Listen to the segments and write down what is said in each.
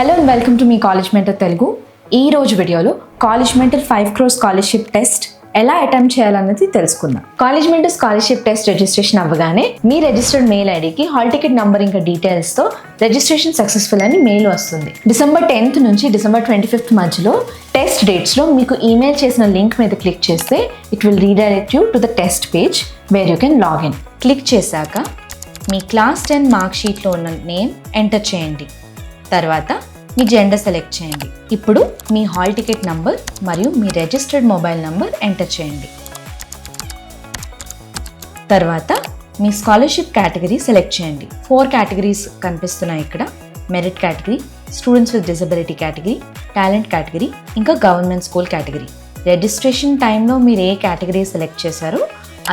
Hello and welcome to మీ college mentor Telugu ఈ రోజు వీడియోలో college mentor five crore scholarship test ఎలా అటెంప్ట్ చేయాలన్నది తెలుసుకుందాం. College mentor scholarship test registration అవ్వగానే మీ రిజిస్టర్డ్ మెయిల్ ఐడికి హాల్ టికెట్ నంబర్ ఇంకా డీటెయిల్స్తో రిజిస్ట్రేషన్ సక్సెస్ఫుల్ అని మెయిల్ వస్తుంది. డిసెంబర్ టెన్త్ నుంచి డిసెంబర్ ట్వంటీ ఫిఫ్త్ మధ్యలో టెస్ట్ డేట్స్లో మీకు ఈమెయిల్ చేసిన లింక్ మీద క్లిక్ చేస్తే it will redirect you to the test page where you can login click చేశాక మీ క్లాస్ టెన్ మార్క్ షీట్లో ఉన్న నేమ్ ఎంటర్ చేయండి. తర్వాత మీ జెండర్ సెలెక్ట్ చేయండి. ఇప్పుడు మీ హాల్ టికెట్ నంబర్ మరియు మీ రిజిస్టర్డ్ మొబైల్ నంబర్ ఎంటర్ చేయండి. తర్వాత మీ స్కాలర్షిప్ కేటగిరీ సెలెక్ట్ చేయండి. ఫోర్ కేటగిరీస్ కనిపిస్తున్నాయి ఇక్కడ. Merit category students with disability category talent category ఇంకా గవర్నమెంట్ స్కూల్ కేటగిరీ రిజిస్ట్రేషన్ టైంలో మీరు ఏ కేటగిరీ సెలెక్ట్ చేశారో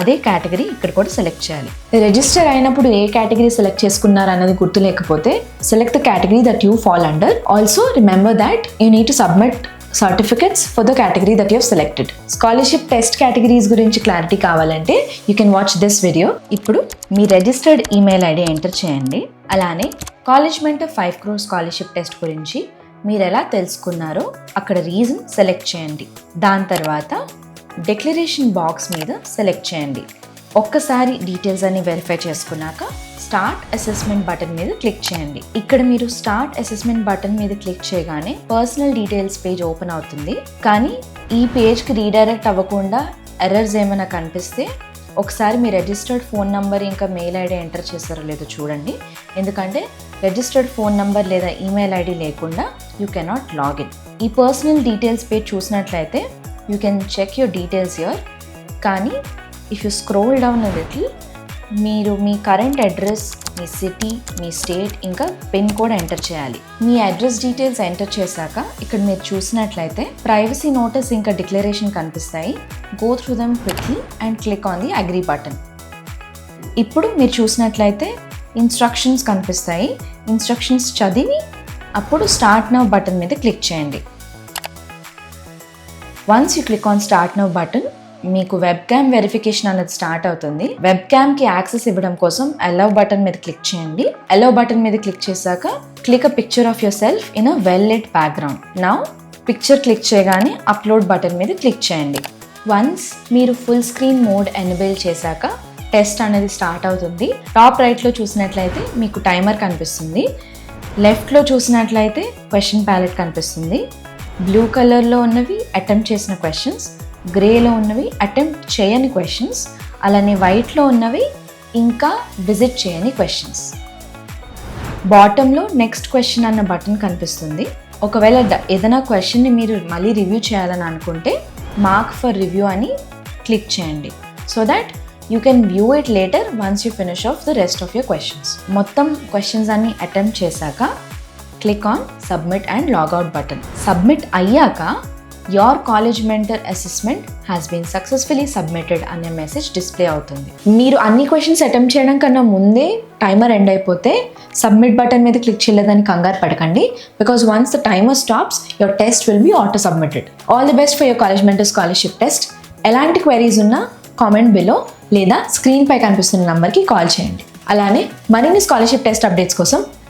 అదే కేటగిరీ ఇక్కడ కూడా సెలెక్ట్ చేయాలి. రిజిస్టర్ అయినప్పుడు ఏ కేటగిరీ సెలెక్ట్ చేసుకున్నారు అన్నది గుర్తులేకపోతే select the category that you fall under. Also remember that you need to submit certificates for the category that you've selected scholarship test categories గురించి clarity కావాలంటే you can watch this video ఇప్పుడు మీ registered email ID enter చేయండి. అలానే కాలేజ్మెంట్ five crore scholarship test గురించి మీరు ఎలా తెలుసుకున్నారో అక్కడ రీజన్ సెలెక్ట్ చేయండి. దాని తర్వాత డిక్లరేషన్ బాక్స్ మీద సెలెక్ట్ చేయండి. ఒక్కసారి డీటెయిల్స్ అన్ని వెరిఫై చేసుకున్నాక స్టార్ట్ అసెస్మెంట్ బటన్ మీద క్లిక్ చేయండి. ఇక్కడ మీరు స్టార్ట్ అసెస్మెంట్ బటన్ మీద క్లిక్ చేయగానే పర్సనల్ డీటెయిల్స్ పేజ్ ఓపెన్ అవుతుంది. కానీ ఈ పేజ్కి రీడైరెక్ట్ అవ్వకుండా ఎర్రర్స్ ఏమైనా కనిపిస్తే ఒకసారి మీ రిజిస్టర్డ్ ఫోన్ నంబర్ ఇంకా మెయిల్ ఐడి ఎంటర్ చేస్తారో లేదో చూడండి. ఎందుకంటే రిజిస్టర్డ్ ఫోన్ నంబర్ లేదా ఈమెయిల్ ఐడి లేకుండా యూ కెనాట్ లాగిన్ ఈ పర్సనల్ డీటెయిల్స్ పేజ్ చూసినట్లయితే you can check your details your కానీ if you scroll down little మీరు మీ కరెంట్ అడ్రస్ మీ సిటీ మీ స్టేట్ ఇంకా పిన్ కోడ్ ఎంటర్ చేయాలి. మీ అడ్రస్ డీటెయిల్స్ ఎంటర్ చేశాక ఇక్కడ మీరు చూసినట్లయితే ప్రైవసీ నోటీస్ ఇంకా డిక్లరేషన్ కనిపిస్తాయి. Go through them quickly and click on the agree button ఇప్పుడు మీరు చూసినట్లయితే ఇన్స్ట్రక్షన్స్ కనిపిస్తాయి. ఇన్స్ట్రక్షన్స్ చదివి అప్పుడు స్టార్ట్ నవ్ బటన్ మీద క్లిక్ చేయండి. Once you click on start now button మీకు వెబ్ క్యామ్ వెరిఫికేషన్ అనేది స్టార్ట్ అవుతుంది. వెబ్ క్యామ్కి యాక్సెస్ ఇవ్వడం కోసం అలౌ బటన్ మీద క్లిక్ చేయండి. అలౌ బటన్ మీద క్లిక్ చేశాక click a picture of yourself in a well lit background now picture click చేయగానే అప్లోడ్ బటన్ మీద క్లిక్ చేయండి. వన్స్ మీరు ఫుల్ స్క్రీన్ మోడ్ ఎనబుల్ చేశాక టెస్ట్ అనేది స్టార్ట్ అవుతుంది. టాప్ రైట్లో చూసినట్లయితే మీకు టైమర్ కనిపిస్తుంది. లెఫ్ట్లో చూసినట్లయితే క్వశ్చన్ ప్యాలెట్ కనిపిస్తుంది. బ్లూ కలర్లో ఉన్నవి అటెంప్ట్ చేసిన క్వశ్చన్స్ గ్రేలో ఉన్నవి అటెంప్ట్ చేయని క్వశ్చన్స్ అలానే వైట్లో ఉన్నవి ఇంకా విజిట్ చేయని క్వశ్చన్స్ బాటంలో నెక్స్ట్ క్వశ్చన్ అన్న బటన్ కనిపిస్తుంది. ఒకవేళ ఏదైనా క్వశ్చన్ని మీరు మళ్ళీ రివ్యూ చేయాలని అనుకుంటే మార్క్ ఫర్ రివ్యూ అని క్లిక్ చేయండి. So that you can view it later once you finish off the rest of your questions మొత్తం క్వశ్చన్స్ అన్ని అటెంప్ట్ చేశాక click on submit and logout button submit అయ్యాక your college mentor assessment has been successfully submitted అనే message display అవుతుంది. మీరు అన్ని questions attempt చేయడం కన్నా ముందే టైమర్ ఎండ్ అయిపోతే సబ్మిట్ బటన్ మీద క్లిక్ చేయలేదని కంగారు పడకండి. Because once the timer stops your test will be auto submitted all the best for your college mentor scholarship test ఎలాంటి క్వైరీస్ ఉన్నా కామెంట్ బిలో లేదా స్క్రీన్ పై కనిపిస్తున్న నంబర్కి కాల్ చేయండి. అలానే మరిన్ని స్కాలర్షిప్ టెస్ట్ అప్డేట్స్ కోసం